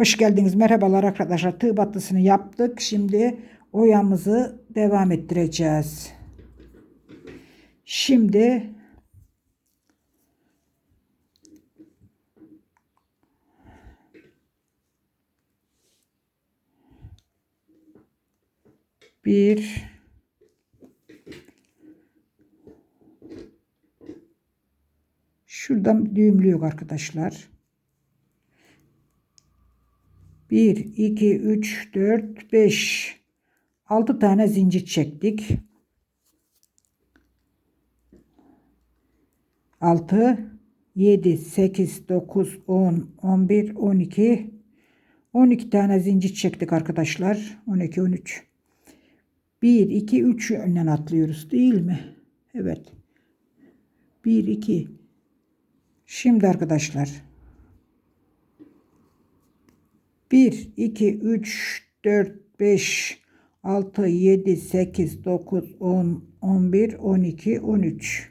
Hoş geldiniz. Merhabalar arkadaşlar. Tığ battısını yaptık. Şimdi oyamızı devam ettireceğiz. Şimdi bir şuradan düğümlüyor arkadaşlar. 1, 2, 3, 4, 5, 6 tane zincir çektik. 6, 7, 8, 9, 10, 11, 12, 12 tane zincir çektik arkadaşlar. 12, 13. 1, 2, 3 yönden atlıyoruz değil mi? Evet. 1, 2. Şimdi arkadaşlar 1, 2, 3, 4, 5, 6, 7, 8, 9, 10, 11, 12, 13.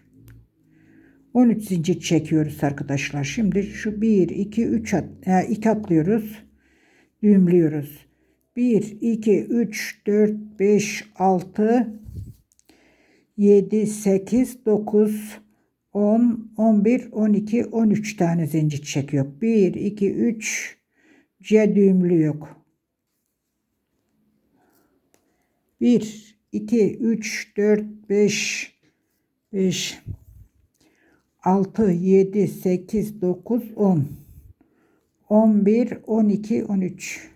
13 zincir çekiyoruz arkadaşlar. Şimdi şu 1, 2, 3 at, 2 atlıyoruz. Düğümlüyoruz. 1, 2, 3, 4, 5, 6, 7, 8, 9, 10, 11, 12, 13 tane zincir çekiyor. 1, 2, 3, C düğümlü yok. 1, 2, 3, 4, 5, 5, 6, 7, 8, 9, 10, 11, 12, 13.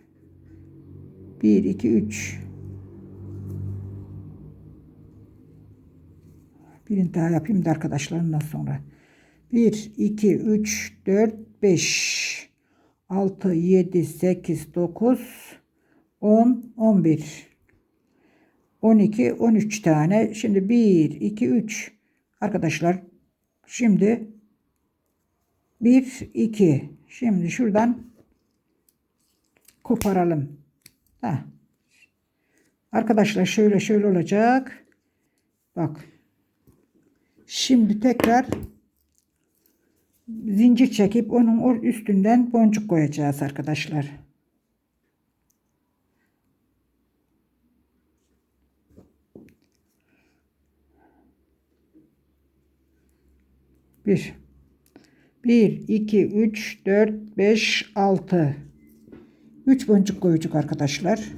1, 2, 3. Birini daha yapayım da arkadaşlarımdan sonra. 1, 2, 3, 4, 5, 6, 7, 8, 9, 10, 11, 12, 13 tane. Şimdi 1, 2, 3. Arkadaşlar şimdi 1, 2. Şimdi şuradan koparalım. Heh. Arkadaşlar şöyle şöyle olacak. Bak. Şimdi tekrar zincir çekip onun üstünden boncuk koyacağız arkadaşlar. Bir. Bir, iki, üç, dört, beş, altı. Üç boncuk koyacak arkadaşlar.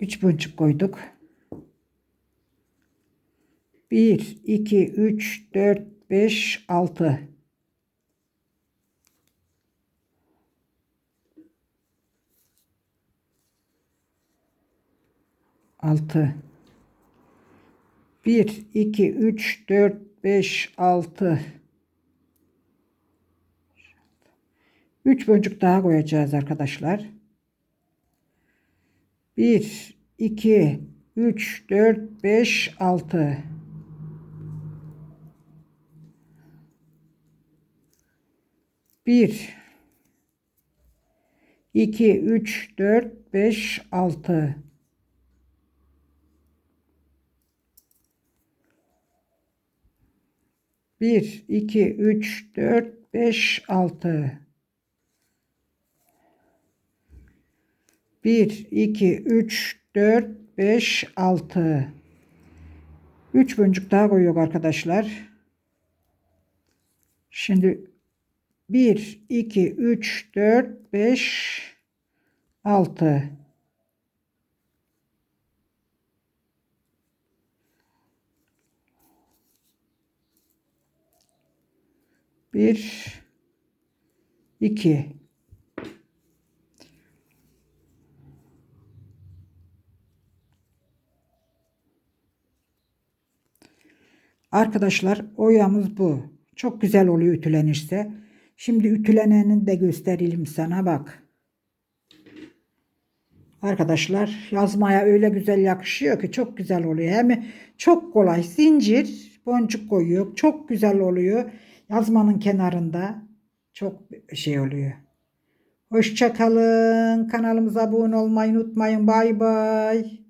Üç boncuk koyduk. 1, 2, 3, 4, 5, 6. Altı. Bir, iki, üç, dört, beş, altı. Üç boncuk daha koyacağız arkadaşlar. Bir, iki, üç, dört, beş, altı. Bir, iki, üç, dört, beş, altı. Bir, iki, üç, dört, beş, altı. Bir, iki, üç, dört, beş, altı. Üç boncuk daha koyuyor arkadaşlar. Şimdi 1, 2, 3, 4, 5, 6. Bir, iki. Arkadaşlar oyamız bu. Çok güzel oluyor ütülenirse. Şimdi ütüleneni de gösterelim sana bak. Arkadaşlar yazmaya öyle güzel yakışıyor ki çok güzel oluyor. Hem çok kolay zincir boncuk koyuyor. Çok güzel oluyor. Yazmanın kenarında çok şey oluyor. Hoşçakalın. Kanalımıza abone olmayı unutmayın. Bay bay.